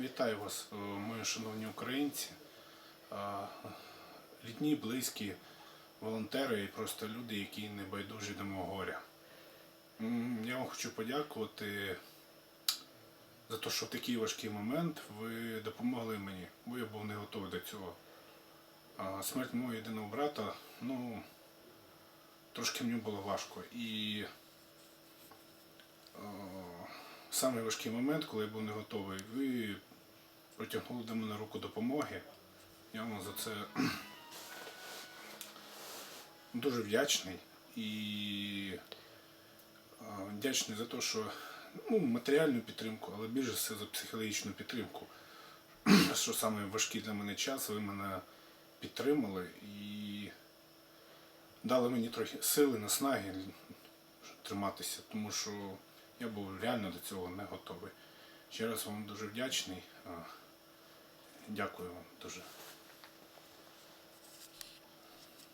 Вітаю вас, е, мої шановні українці, рідні, близькі, волонтери і просто люди, які не байдужі до мого горя. Я вам хочу подякувати за те, що в такий важкий момент ви допомогли мені, бо я був не готовий до цього. Смерть мого єдиного брата, ну, трошки мені було важко. І самий важкий момент, коли я був не готовий, ви протягнули до мене руку допомоги. Я вам за це дуже вдячний і вдячний за те, що ну, матеріальну підтримку, але більше все за психологічну підтримку. Що саме важкий для мене час, ви мене підтримали і дали мені трохи сили, наснаги триматися, тому що я був реально до цього не готовий. Ще раз вам дуже вдячний. Дякую вам дуже.